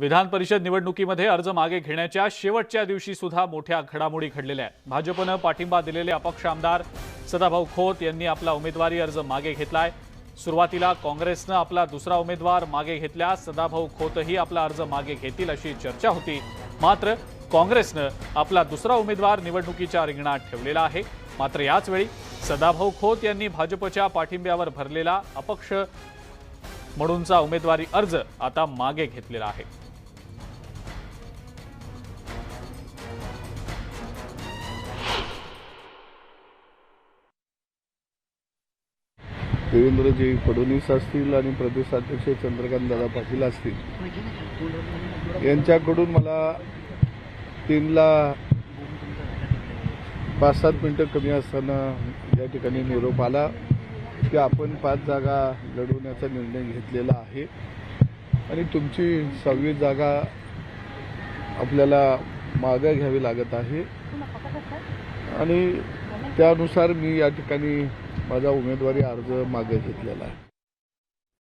विधान परिषद निवडणुकीमध्ये अर्ज मागे घेण्याच्या शेवटच्या दिवशी सुद्धा मोठ्या घडामोडी घडलेल्या आहेत. भाजपनं पाठिंबा दिलेले अपक्ष आमदार सदाभाऊ खोत यांनी आपला उमेदवारी अर्ज मागे घेतलाय. सुरुवातीला काँग्रेसनं आपला दुसरा उमेदवार मागे घेतल्यास सदाभाऊ खोतही आपला अर्ज मागे घेतील अशी चर्चा होती. मात्र काँग्रेसनं आपला दुसरा उमेदवार निवडणुकीच्या रिंगणात ठेवलेला आहे. मात्र याचवेळी सदाभाऊ खोत यांनी भाजपच्या पाठिंब्यावर भरलेला अपक्ष म्हणूनचा उमेदवारी अर्ज आता मागे घेतलेला आहे. देवेंद्रजी फडणवीस असतील आणि प्रदेशाध्यक्ष चंद्रकांत दादा पाटील असतील. यांच्याकडून मला तीनला पाच सात मिनटं कमी असताना या ठिकाणी निरोप आला की आपण पाच जागा लढवण्याचा निर्णय घेतलेला आहे. आणि तुमची सहावी जागा आपल्याला मागं घ्यावी लागत आहे. आणि त्यानुसार मी या ठिकाणी माझा उमेदवारी अर्ज मागे घेतलेला आहे.